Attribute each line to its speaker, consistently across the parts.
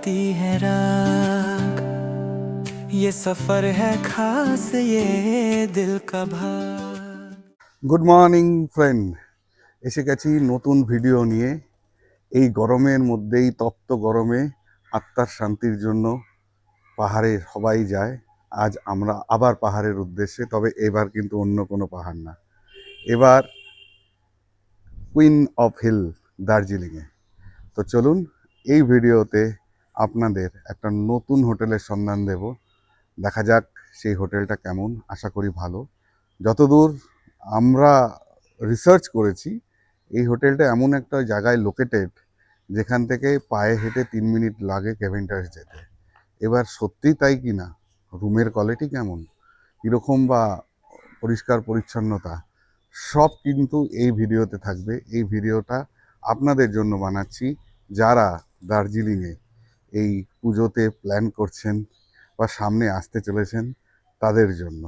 Speaker 1: गाती है राग ये सफर है खास ये दिल का भाग
Speaker 2: গুড মর্নিং ফ্রেন্ড এসে গেছি নতুন ভিডিও নিয়ে এই গরমের মধ্যেই তপ্ত গরমে আত্মার শান্তির জন্য পাহাড়ে সবাই যায় আজ আমরা আবার পাহাড়ের উদ্দেশ্যে তবে এবার কিন্তু অন্য কোনো পাহাড় না এবার কুইন অফ হিল দার্জিলিংয়ে তো চলুন এই ভিডিওতে আপনাদের একটা নতুন হোটেলের সন্ধান দেব। দেখা যাক সেই হোটেলটা কেমন, আশা করি ভালো। যতদূর আমরা রিসার্চ করেছি, এই হোটেলটা এমন একটা জায়গায় লোকেটেড যেখান থেকে পায়ে হেঁটে তিন মিনিট লাগে কেভেন্টাস যেতে। এবার সত্যিই তাই কি না? রুমের কোয়ালিটি কেমন? কীরকম বা পরিষ্কার পরিচ্ছন্নতা? সব কিন্তু এই ভিডিওতে থাকবে। এই ভিডিওটা আপনাদের জন্য বানাচ্ছি যারা দার্জিলিংয়ে। এই পুজোতে প্ল্যান করছেন বা সামনে আসতে চলেছেন তাদের জন্য।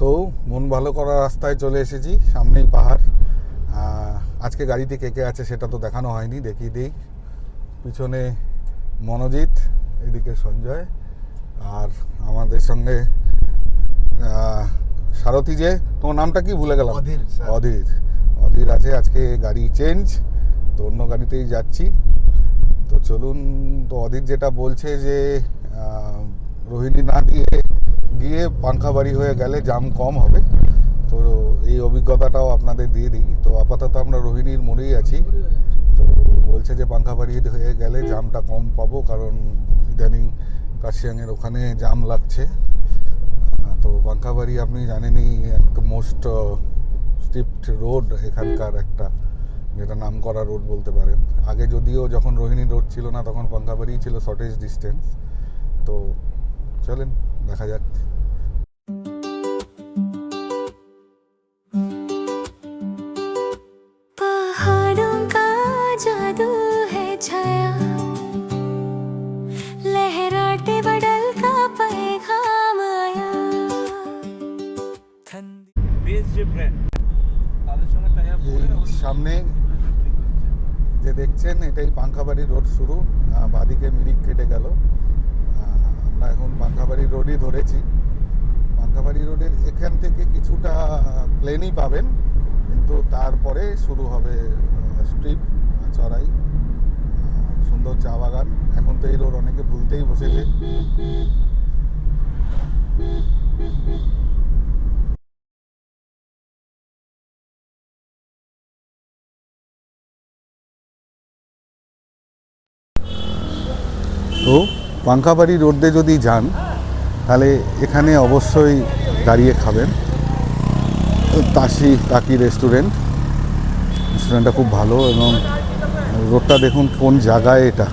Speaker 2: তো মন ভালো করার রাস্তায় চলে এসেছি সামনেই পাহাড়। আজকে গাড়িতে কে কে আছে সেটা তো দেখানো হয়নি দেখিয়ে দিই। পিছনে মনোজিৎ এদিকে সঞ্জয় আর আমাদের সঙ্গে সারথি যে তোমার নামটা কি ভুলে গেলাম?
Speaker 3: অধীর,
Speaker 2: অধীর অধীর আছে আজকে গাড়ি চেঞ্জ তো অন্য গাড়িতেই যাচ্ছি। চলুন তো অধীর যেটা বলছে যে রোহিণী না দিয়ে, গিয়ে পাংখাবাড়ি হয়ে গেলে জাম কম হবে। তো এই অভিজ্ঞতাটাও আপনাদের দিয়ে দিই। তো আপাতত আমরা রোহিণীর মোড়েই আছি। তো বলছে যে পাংখাবাড়ি হয়ে গেলে জামটা কম পাবো, কারণ ইদানিং কাশিয়াংয়ের ওখানে জাম লাগছে। তো পাংখাবাড়ি আপনি জানেনই মোস্ট স্ট্রিপ্ট রোড এখানকার একটা। যেটা নাম করা রোড বলতে পারেন। আগে যদিও যখন রোহিণী রোড ছিল না, তখন পঙ্কাবাড়ি ছিল শর্টেজ ডিস্টেন্স তো চলেন, দেখা যাক। এটাই রোড শুরু। বাদিকে মিরিক কেটে গেল। আমরা এখন পাংখাবাড়ি রোডই ধরেছি। পাংখাবাড়ি রোডের এখান থেকে কিছুটা প্লেনই পাবেন। কিন্তু তারপরে শুরু হবে স্ট্রিপ চড়াই। সুন্দর চা বাগান। এখন তো এই রোড অনেকে ভুলতেই বসেছে। তো পাংখাবাড়ি রোডে যদি যান, তাহলে এখানে অবশ্যই দাঁড়িয়ে খাবেন। তাসি তাকি রেস্টুরেন্ট। রেস্টুরেন্টটা খুব ভালো এবং রোডটা দেখুন কোন জায়গায় এটা।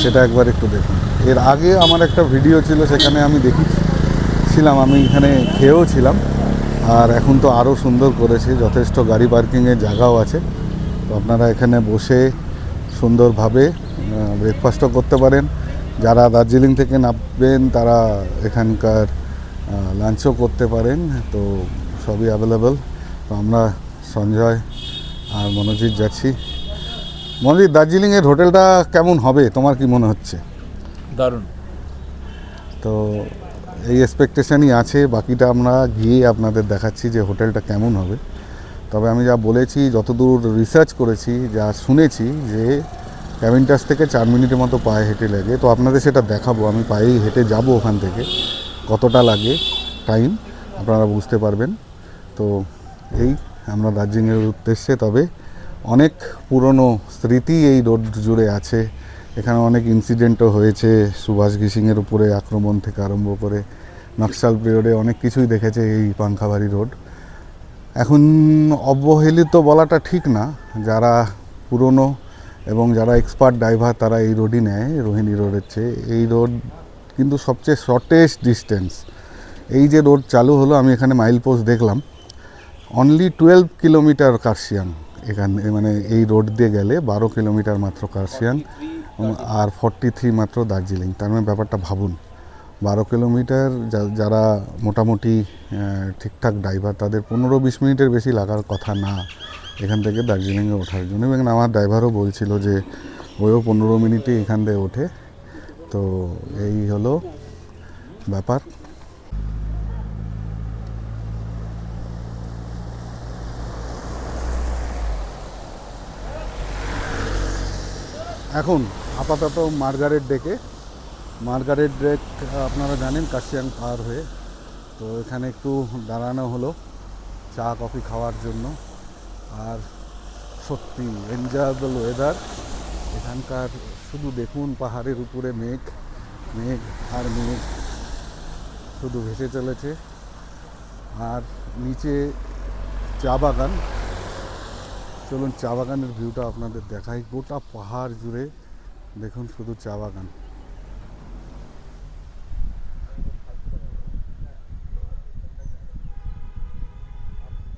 Speaker 2: সেটা একবার একটু দেখুন। এর আগে আমার একটা ভিডিও ছিল, সেখানে আমি দেখেছিলাম, আমি এখানে খেয়েও ছিলাম। আর এখন তো আরও সুন্দর করেছে, যথেষ্ট গাড়ি পার্কিংয়ের জায়গাও আছে। তো আপনারা এখানে বসে সুন্দরভাবে ব্রেকফাস্টও করতে পারেন। যারা দার্জিলিং থেকে নামবেন তারা এখানকার লাঞ্চও করতে পারেন তো সবই অ্যাভেলেবল তো আমরা সঞ্জয় আর মনোজিৎ যাচ্ছি। মনোজিৎ দার্জিলিংয়ের হোটেলটা কেমন হবে? তোমার কি মনে হচ্ছে?
Speaker 4: দারুণ।
Speaker 2: তো এই এক্সপেকটেশনই আছে বাকিটা আমরা গিয়ে আপনাদের দেখাচ্ছি যে হোটেলটা কেমন হবে। তবে আমি যা বলেছি যতদূর রিসার্চ করেছি যা শুনেছি যে ক্যাবিনটাস থেকে চার মিনিটের মতো পায়ে হেঁটে লাগে। তো আপনাদের সেটা দেখাবো। আমি পায়েই হেঁটে যাব ওখান থেকে। কতটা লাগে? টাইম আপনারা বুঝতে পারবেন। তো এই আমরা দার্জিলিংয়ের উদ্দেশ্যে। তবে অনেক পুরনো স্মৃতি এই রোড জুড়ে আছে। এখানে অনেক ইনসিডেন্টও হয়েছে। সুভাষ ঘিসিংয়ের উপরে আক্রমণ থেকে আরম্ভ করে নকশাল পিরিয়ডে অনেক কিছুই দেখেছে এই পাংখাবাড়ি রোড। এখন অবহেলিত বলাটা ঠিক না। যারা পুরনো এবং যারা এক্সপার্ট ড্রাইভার তারা এই রোডই নেয় রোহিণী রোডের চেয়ে। এই রোড কিন্তু সবচেয়ে শর্টেস্ট ডিস্টেন্স এই যে রোড চালু হলো, আমি এখানে মাইল পোস্ট দেখলাম। অনলি টুয়েলভ কিলোমিটার কার্শিয়াং এখানে মানে এই রোড দিয়ে গেলে বারো কিলোমিটার মাত্র কার্শিয়াং আর ফর্টি থ্রি মাত্র দার্জিলিং তার মানে ব্যাপারটা ভাবুন। বারো কিলোমিটার যারা মোটামুটি ঠিকঠাক ড্রাইভার তাদের পনেরো বিশ মিনিটের বেশি লাগার কথা না। এখান থেকে দার্জিলিংয়ে ওঠার জন্য। এবং আমার ড্রাইভারও বলছিল যে, ওইও পনেরো মিনিটে এখান থেকে ওঠে। তো এই হলো ব্যাপার। এখন আপাতত মার্গারেট ডেকে, মার্গারেট ডেক, আপনারা জানেন কাশিয়াং পার হয়ে, তো এখানে একটু দাঁড়ানো হলো, চা, কফি খাওয়ার জন্য। আর সত্যি এনজয়েবল ওয়েদার এখানকার শুধু দেখুন পাহাড়ের উপরে মেঘ মেঘ আর মেঘ শুধু ভেসে চলেছে। আর নিচে চা বাগান। চলুন চা বাগানের ভিউটা আপনাদের দেখাই। গোটা পাহাড় জুড়ে দেখুন শুধু চা বাগান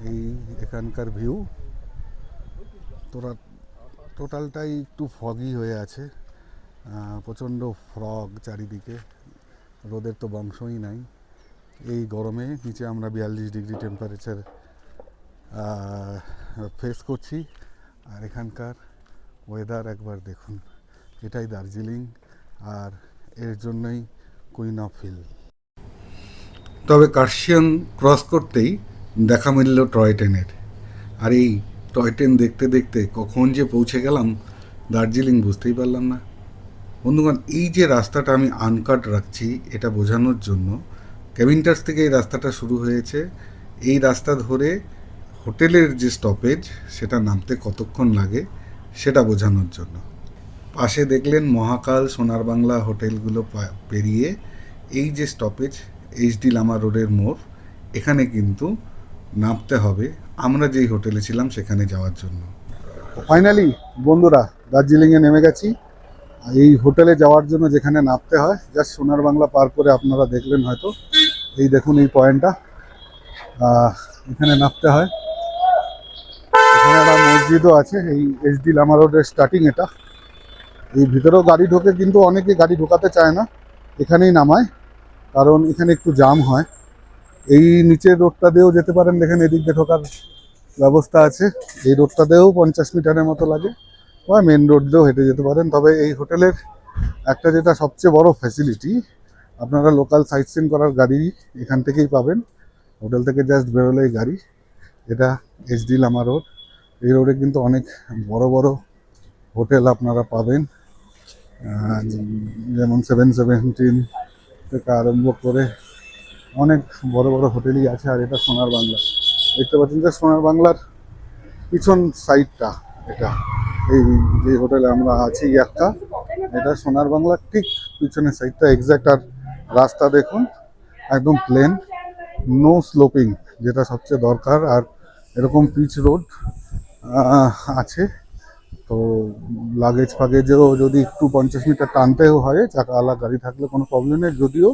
Speaker 2: এই এখানকার ভিউ তোরা টোটালটাই একটু ফগি হয়ে আছে। প্রচণ্ড ফ্রগ চারিদিকে। রোদের তো বংশই নাই। এই গরমে নিচে আমরা বিয়াল্লিশ ডিগ্রি টেম্পারেচার ফেস করছি। আর এখানকার ওয়েদার একবার দেখুন। এটাই দার্জিলিং আর এর জন্যই কুইন অফ হিল তবে কার্শিয়াং ক্রস করতেই দেখা মিলল টয় ট্রেনের। আর এই টয় ট্রেন দেখতে দেখতে কখন যে পৌঁছে গেলাম দার্জিলিং বুঝতেই পারলাম না। বন্ধুগণ, এই যে রাস্তাটা আমি আনকাট রাখছি এটা বোঝানোর জন্য ক্যাবিনটার্স থেকে এই রাস্তাটা শুরু হয়েছে। এই রাস্তা ধরে হোটেলের যে স্টপেজ, সেটা নামতে কতক্ষণ লাগে সেটা বোঝানোর জন্য। পাশে দেখলেন মহাকাল সোনার বাংলা হোটেলগুলো পেরিয়ে এই যে স্টপেজ এইচডি লামা রোডের মোড়, এখানে কিন্তু নামতে হবে। আমরা যেই হোটেলে ছিলাম সেখানে যাওয়ার জন্য। ফাইনালি বন্ধুরা, দার্জিলিংয়ে নেমে গেছি। এই হোটেলে যাওয়ার জন্য যেখানে নামতে হয় জাস্ট সোনার বাংলা পার করে আপনারা দেখলেন হয়তো। এই দেখুন এই পয়েন্টটা। এখানে নামতে হয়। এখানে একটা মসজিদও আছে, এই এইচডি লামা রোডের স্টার্টিং এটা। এই ভিতরেও গাড়ি ঢোকে, কিন্তু অনেকে গাড়ি ঢোকাতে চায় না। এখানেই নামায়, কারণ এখানে একটু জাম হয়। এই নিচের রোডটা দিয়েও যেতে পারেন, দেখেন এদিক দিয়ে ঢোকার ব্যবস্থা আছে। এই রোডটা দিয়েও পঞ্চাশ মিটারের মতো লাগে, বা মেন রোড দিয়েও হেঁটে যেতে পারেন। তবে এই হোটেলের একটা যেটা সবচেয়ে বড় ফ্যাসিলিটি আপনারা লোকাল সাইট সিন করার গাড়ি এখান থেকেই পাবেন। হোটেল থেকে জাস্ট বেরোলেই গাড়ি। এটা এইচডি লামা রোড এই রোডে কিন্তু অনেক বড় বড় হোটেল আপনারা পাবেন। যেমন সেভেন সেভেন্টিন থেকে আরম্ভ করে অনেক বড় বড় হোটেলই আছে আর এটা সোনার বাংলা। দেখতে পাচ্ছেন যে সোনার বাংলার পিছন সাইডটা এটা। এই যে হোটেলে আমরা আছি একটা, এটা সোনার বাংলার ঠিক পিছনের সাইডটা এক্স্যাক্ট আর রাস্তা দেখুন, একদম প্লেন নো স্লোপিং যেটা সবচেয়ে দরকার। আর এরকম পিচ রোড আছে। তো লাগেজ ফাগেজেও যদি একটু পঞ্চাশ মিটার টানতেও হয় চাকাওয়ালা গাড়ি থাকলে কোনো প্রবলেম নেই। যদিও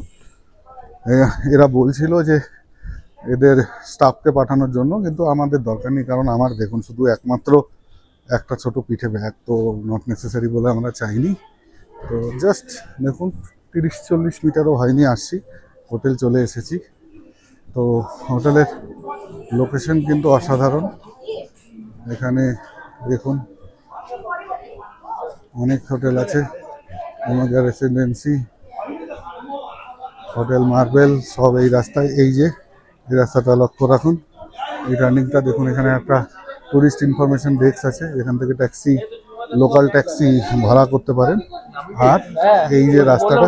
Speaker 2: এরা বলছিল যে এদের স্টাফকে পাঠানোর জন্য, কিন্তু আমাদের দরকার নেই, কারণ আমার দেখুন, শুধু একমাত্র একটা ছোট পিঠে ব্যাগ, তো নট নেসেসারি বলে আমরা চাইনি। তো জাস্ট দেখুন, তিরিশ চল্লিশ মিটারও হয়নি আসছি হোটেল চলে এসেছি। তো হোটেলের লোকেশন কিন্তু অসাধারণ। এখানে দেখুন, অনেক হোটেল আছে ওমেগা রেসিডেন্সি হোটেল, মার্বেল, সব এই রাস্তায়, এই যে, এই রাস্তাটা লক্ষ্য রাখুন। এই টার্নিংটা দেখুন, এখানে একটা টুরিস্ট ইনফরমেশন ডেস্ক আছে, এখান থেকে ট্যাক্সি লোকাল ট্যাক্সি ভাড়া করতে পারেন। আর এই যে রাস্তাটা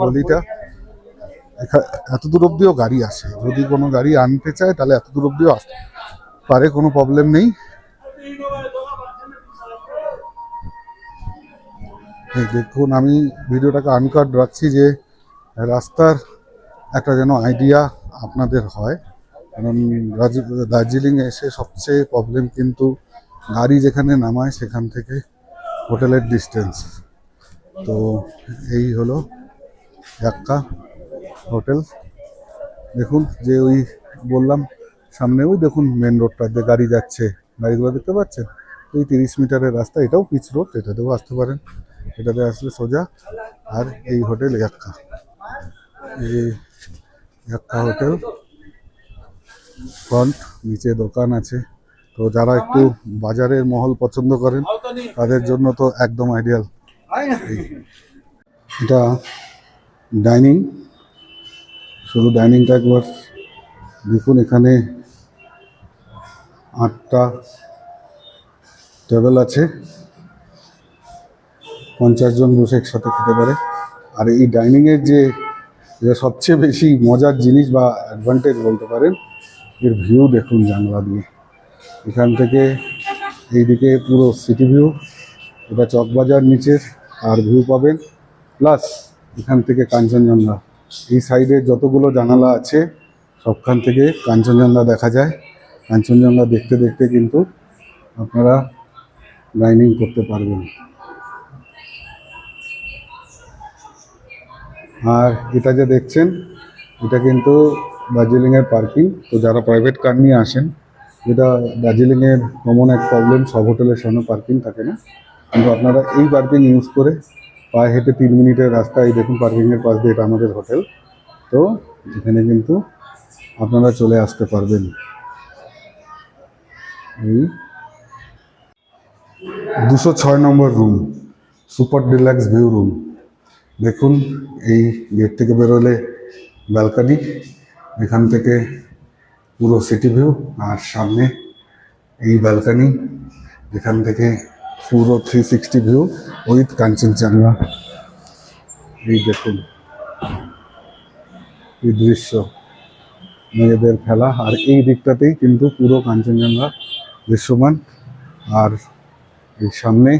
Speaker 2: গলিটা এত দূর অব্দিও গাড়ি আসে। যদি কোনো গাড়ি আনতে চায়, তাহলে এত দূর অব্দিও আসতে পারে, কোনো প্রবলেম নেই। দেখুন, আমি ভিডিওটাকে আনকাট রাখছি যে রাস্তার একটা যেন আইডিয়া আপনাদের হয়। কারণ রাজ- দার্জিলিংয়ে এসে সবচেয়ে প্রবলেম কিন্তু গাড়ি যেখানে নামায় সেখান থেকে হোটেলের ডিস্টেন্স তো এই হলো একটা হোটেল। দেখুন যে ওই বললাম সামনে ওই দেখুন মেন রোডটা যে গাড়ি যাচ্ছে। গাড়িগুলো দেখতে পাচ্ছেন? ওই তিরিশ মিটারের রাস্তা, এটাও পিচ রোড এটাতেও আসতে পারেন। এটাতে আসলে সোজা। আর এই হোটেল একটা এই একটা হোটেল। ফ্রন্ট নিচে দোকান আছে। তো যারা একটু বাজারের মহল পছন্দ করেন, তাদের জন্য তো একদম আইডিয়াল এটা ডাইনিং শুধু ডাইনিংটা একবার দেখুন, এখানে আটটা টেবিল আছে। পঞ্চাশ জন বসে একসাথে খেতে পারে। আর এই ডাইনিংয়ের যে যে সবচেয়ে বেশি মজার জিনিস বা অ্যাডভান্টেজ বলতে পারেন, এর ভিউ দেখুন জানলা দিয়ে। এখান থেকে এইদিকে পুরো সিটি ভিউ এটা চকবাজার নিচের, আর ভিউ পাবেন। প্লাস এখান থেকে কাঞ্চনজঙ্ঘা। এই সাইডে যতগুলো জানালা আছে, সবখান থেকে কাঞ্চনজঙ্ঘা দেখা যায়। কাঞ্চনজঙ্ঘা দেখতে দেখতে কিন্তু আপনারা ডাইনিং করতে পারবেন। আর এটা যে দেখছেন, এটা কিন্তু দার্জিলিংয়ের পার্কিং। তো যারা প্রাইভেট কার নিয়ে আসেন যেটা দার্জিলিংয়ের কমন এক প্রবলেম সব হোটেলের সামনে পার্কিং থাকে না। কিন্তু আপনারা এই পার্কিং ইউজ করে পায়ে হেঁটে তিন মিনিটের রাস্তা এই দেখুন পার্কিংয়ের পাশ দিয়ে এটা আমাদের হোটেল তো এখানে কিন্তু আপনারা চলে আসতে পারবেন। এই দুশো ছয় নম্বর room super deluxe view room দেখুন, এই গেট থেকে বেরোলে ব্যালকানি, এখান থেকে পুরো সিটি ভিউ, আর সামনে এই ব্যালকানি, এখান থেকে পুরো three sixty view with Kanchenjunga. এই দেখুন, এই দৃশ্য, মেয়েদের খেলা, আর এই দিকটাতেই কিন্তু পুরো কাঞ্চনজঙ্ঘা দৃশ্যমান। আর এই সামনে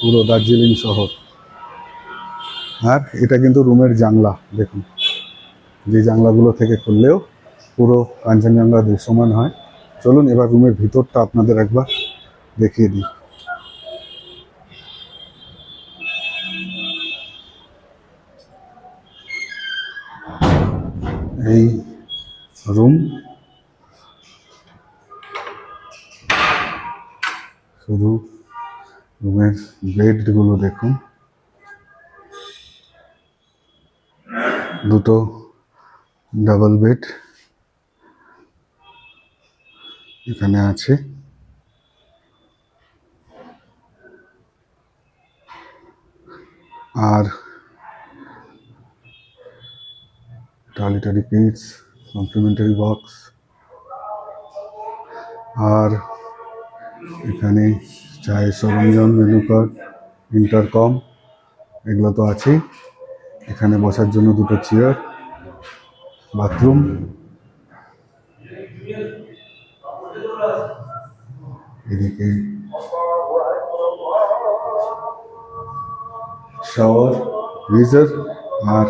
Speaker 2: পুরো দার্জিলিং শহর। আর এটা কিন্তু রুমের জানলা, দেখুন। যে জানলাগুলো থেকে খুললেও পুরো কাঞ্চনজঙ্ঘা দৃশ্যমান হয়। চলুন এবার রুমের ভিতরটা আপনাদের একবার দেখিয়ে দিই। এই রুম শুধু রুমের বেডগুলো দেখুন। দুটো ডাবল বেড এখানে আছে। আর টয়লেটারি কিটস কমপ্লিমেন্টারি বক্স আর এখানে চায়ের সরঞ্জাম মেনু কার্ড ইন্টারকম এগুলো তো আছেই। এখানে বসার জন্য দুটো চেয়ার বাথরুম এদিকে শাওয়ার গিজার আর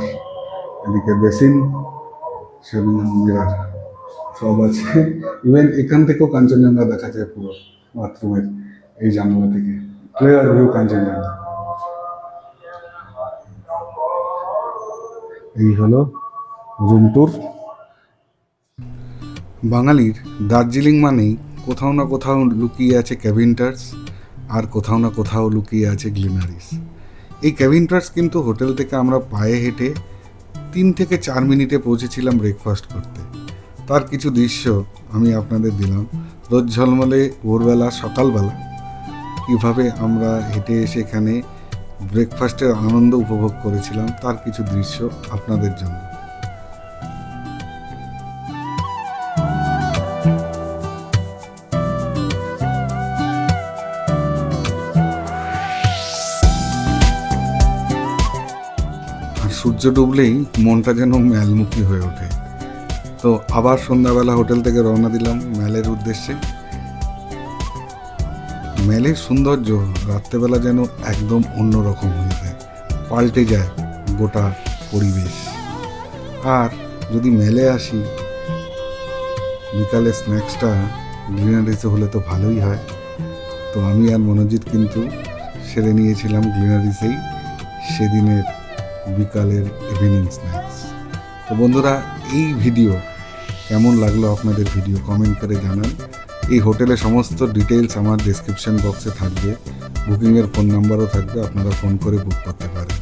Speaker 2: এদিকে বেসিন সেভিং মিরার সব আছে। ইভেন এখান থেকেও কাঞ্চনজঙ্ঘা দেখা যায় পুরো। বাথরুমের এই জানালা থেকে। ক্লিয়ার ভিউ কাঞ্চনজঙ্ঘা এই হলো রুম ট্যুর বাঙালির দার্জিলিং মানেই কোথাও না কোথাও লুকিয়ে আছে ক্যাভিনটার্স আর কোথাও না কোথাও লুকিয়ে আছে গ্লিনারিস এই ক্যাভিনটার্স কিন্তু হোটেল থেকে আমরা পায়ে হেঁটে তিন থেকে চার মিনিটে পৌঁছেছিলাম ব্রেকফাস্ট করতে। তার কিছু দৃশ্য আমি আপনাদের দিলাম। রোজ ঝলমলে ভোরবেলা, সকালবেলা কীভাবে আমরা হেঁটে এসে এখানে ব্রেকফাস্টের আনন্দ উপভোগ করেছিলাম। তার কিছু দৃশ্য আপনাদের জন্য। সূর্য ডুবলেই মনটা যেন ম্যালমুখী হয়ে ওঠে। তো আবার সন্ধ্যাবেলা হোটেল থেকে রওনা দিলাম ম্যালের উদ্দেশ্যে। ম্যালের সৌন্দর্য রাত্রেবেলা যেন একদম অন্যরকম হয়ে যায়, পাল্টে যায় গোটা পরিবেশ। আর যদি মেলে আসি, বিকালে স্ন্যাক্সটা গ্রিনারিতে হলে তো ভালোই হয়। তো আমি আর মনোজিৎ কিন্তু সেরে নিয়েছিলাম গ্রিনারিসেই সেদিনের বিকালের ইভিনিং স্ন্যাক্স তো বন্ধুরা, এই ভিডিও কেমন লাগল আপনাদের ভিডিও কমেন্ট করে জানান। এই হোটেলের সমস্ত ডিটেলস আমার ডেসক্রিপশন বক্সে থাকবে। বুকিংয়ের ফোন নাম্বারও থাকবে, আপনারা ফোন করে বুক করতে পারেন।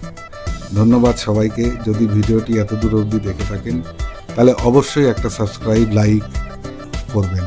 Speaker 2: ধন্যবাদ সবাইকে। যদি ভিডিওটি এত দূর অবধি দেখে থাকেন, তাহলে অবশ্যই একটা সাবস্ক্রাইব লাইক করবেন।